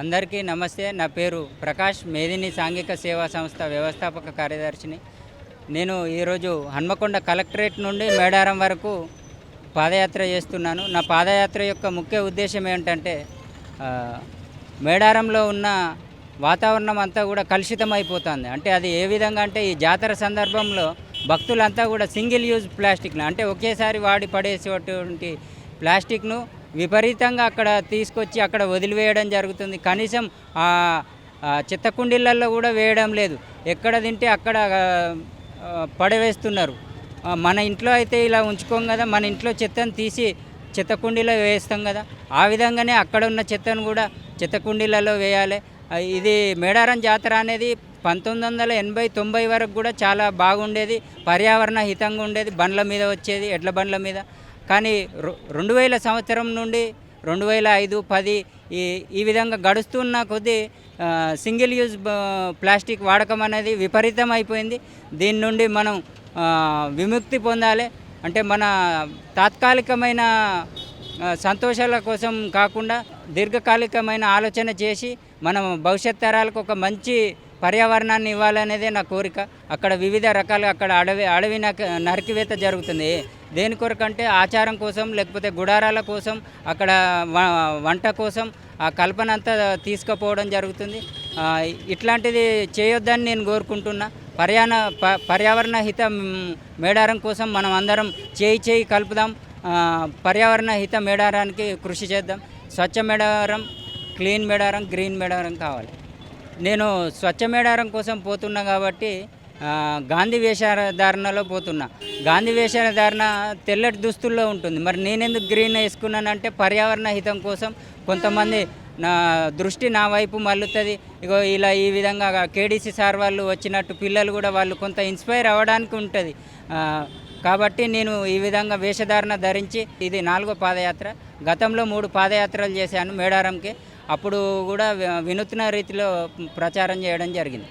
అందరికీ నమస్తే. నా పేరు ప్రకాష్ మేదిని సాంఘిక సేవా సంస్థ వ్యవస్థాపక కార్యదర్శిని. నేను ఈరోజు హన్మకొండ కలెక్టరేట్ నుండి మేడారం వరకు పాదయాత్ర చేస్తున్నాను. నా పాదయాత్ర యొక్క ముఖ్య ఉద్దేశం ఏంటంటే మేడారంలో ఉన్న వాతావరణం అంతా కూడా కలుషితం అయిపోతుంది అంటే అది ఏ విధంగా అంటే ఈ జాతర సందర్భంలో భక్తులంతా కూడా సింగిల్ యూజ్ ప్లాస్టిక్ను అంటే ఒకేసారి వాడి పడేసేటువంటి ప్లాస్టిక్ను విపరీతంగా అక్కడ తీసుకొచ్చి అక్కడ వదిలివేయడం జరుగుతుంది. కనీసం చిత్తకుండీలలో కూడా వేయడం లేదు. ఎక్కడ తింటే అక్కడ పడవేస్తున్నారు. మన ఇంట్లో అయితే ఇలా ఉంచుకోం కదా మన ఇంట్లో చెత్తను తీసి చెత్తకుండీలో వేస్తాం కదా. ఆ విధంగానే అక్కడ ఉన్న చెత్తను కూడా చెత్తకుండీలలో వేయాలి. ఇది మేడారం జాతర అనేది పంతొమ్మిది వందల ఎనభై తొంభై వరకు కూడా చాలా బాగుండేది. పర్యావరణ హితంగా ఉండేది. బండ్ల మీద వచ్చేది ఎడ్ల బండ్ల మీద. కానీ రొ- రెండు వేల సంవత్సరం నుండి రెండు వేల ఐదు పది ఈ ఈ విధంగా గడుస్తున్న కొద్దీ సింగిల్ యూజ్ ప్లాస్టిక్ వాడకం అనేది విపరీతం అయిపోయింది దీని నుండి మనం విముక్తి పొందాలి. అంటే మన తాత్కాలికమైన సంతోషాల కోసం కాకుండా దీర్ఘకాలికమైన ఆలోచన చేసి మనం భవిష్యత్ తరాలకు ఒక మంచి పర్యావరణాన్ని ఇవ్వాలనేదే నా కోరిక. అక్కడ వివిధ రకాల అక్కడ అడవి అడవి నరికివేత జరుగుతుంది. దేని కొరకంటే ఆచారం కోసం లేకపోతే గుడారాల కోసం అక్కడ వ- వంట కోసం ఆ కల్పన అంతా తీసుకుపోవడం జరుగుతుంది. ఇట్లాంటిది చేయొద్దని నేను కోరుకుంటున్నా. పర్యాణ ప పర్యావరణ హిత మేడారం కోసం మనం అందరం చేయి చేయి కలుపుదాం. పర్యావరణ హిత మేడారానికి కృషి చేద్దాం. స్వచ్ఛ మేడారం క్లీన్ మేడారం గ్రీన్ మేడారం కావాలి. నేను స్వచ్ఛ మేడారం కోసం పోతున్నా కాబట్టి గాంధీ వేషధారణలో పోతున్నా. గాంధీ వేషధారణ తెల్లటి దుస్తుల్లో ఉంటుంది. మరి నేనెందుకు గ్రీన్ వేసుకున్నానంటే పర్యావరణ హితం కోసం కొంతమంది నా దృష్టి నా వైపు మల్లుతుంది. ఇగో ఇలా ఈ విధంగా కేడీసీ సార్ వాళ్ళు వచ్చినట్టు పిల్లలు కూడా వాళ్ళు కొంత ఇన్స్పైర్ అవ్వడానికి ఉంటుంది. కాబట్టి నేను ఈ విధంగా వేషధారణ ధరించి ఇది నాలుగో పాదయాత్ర. గతంలో మూడు పాదయాత్రలు చేశాను మేడారంకి. అప్పుడు కూడా వి- వినూత్న రీతిలో ప్రచారం చేయడం జరిగింది.